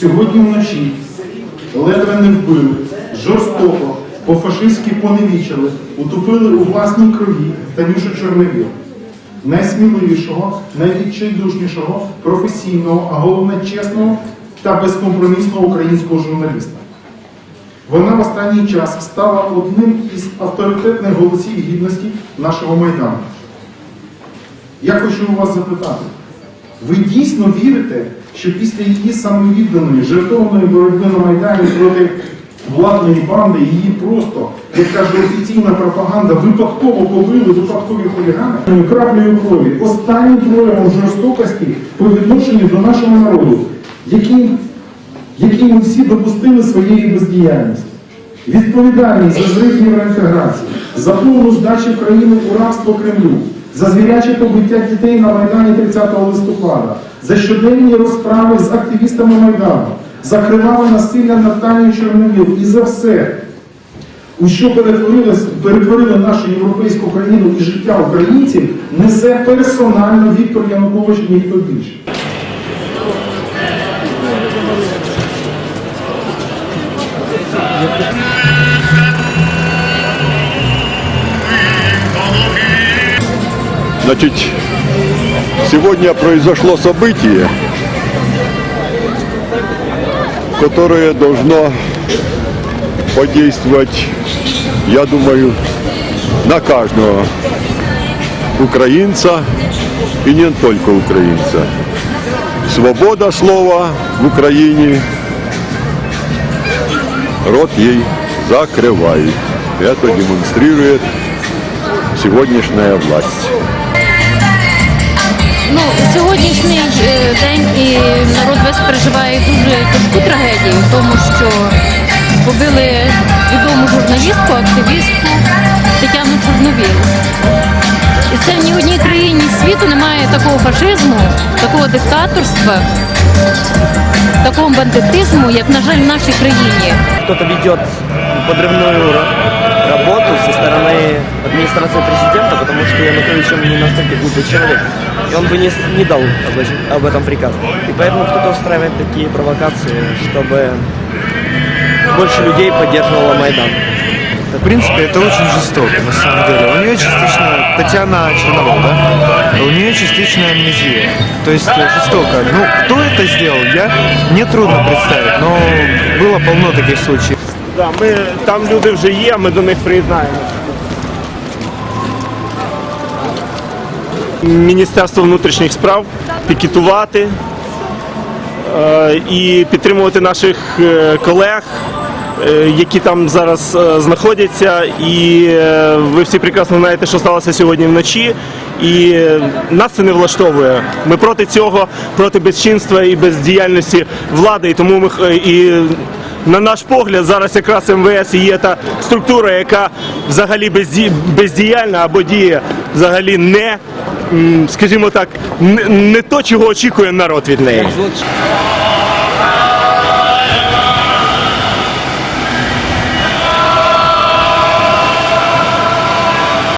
сьогодні вночі ледве не вбили, жорстоко, по-фашистськи поневічили, утопили у власній крові Танюшу Чорновіл, найсміливішого, найвідчайдушнішого, професійного, а головне чесного та безкомпромісного українського журналіста. Вона в останній час стала одним із авторитетних голосів гідності нашого Майдану. Я хочу у вас запитати, ви дійсно вірите, що після її самовідданої, жертовної боротьби на Майдані проти владної банди її просто, як каже офіційна пропаганда, випадково побили випадкові хулігани. Краплею крові, останнім проявом жорстокості по відношенню до нашого народу, який які ми всі допустили своєї бездіяльності. Відповідальність за зрив євроінтеграції, за повну здачу країни у рабство Кремлю, за звіряче побиття дітей на Майдані 30 листопада, за щоденні розправи з активістами Майдану, за криваве насилля над Танією Чорновіл і за все, у що перетворили нашу європейську країну і життя українців, несе персонально Віктор Янукович і ніхто більше. Значит, сегодня произошло событие, которое должно подействовать, я думаю, на каждого украинца и не только украинца. Свобода слова в Украине рот ей закрывает. Это демонстрирует сегодняшняя власть. Сьогоднішній е, день і народ весь переживає дуже тяжку трагедію, тому що побили відому журналістку, активістку Тетяну Чорновіл. І це в ні одній країні світу немає такого фашизму, такого диктаторства, такого бандитизму, як, на жаль, в нашій країні. кто-то ведет подрывную ра- работу со стороны президента, потому что Янукович он не настолько глупый человек. И он бы не, с- не дал об, эт- об этом приказ. И поэтому кто-то устраивает такие провокации, чтобы больше людей поддерживало Майдан. В принципе, это очень жестоко, на самом деле. У нее частично, Татьяна Черновол, да? У нее частичная амнезия. То есть э, жестоко. Ну, кто это сделал, я мне трудно представить, но было полно таких случаев. Да, ми, там люди вже є, ми до них приєднаємося. Міністерство внутрішніх справ пікетувати е, і підтримувати наших е, колег, е, які там зараз знаходяться. І ви всі прекрасно знаєте, що сталося сьогодні вночі. І нас це не влаштовує. Ми проти цього, проти безчинства і бездіяльності влади. І тому ми і на наш погляд, зараз якраз МВС є та структура, яка взагалі бездіяльна або діє взагалі не, скажімо так, не, то, чого очікує народ від неї.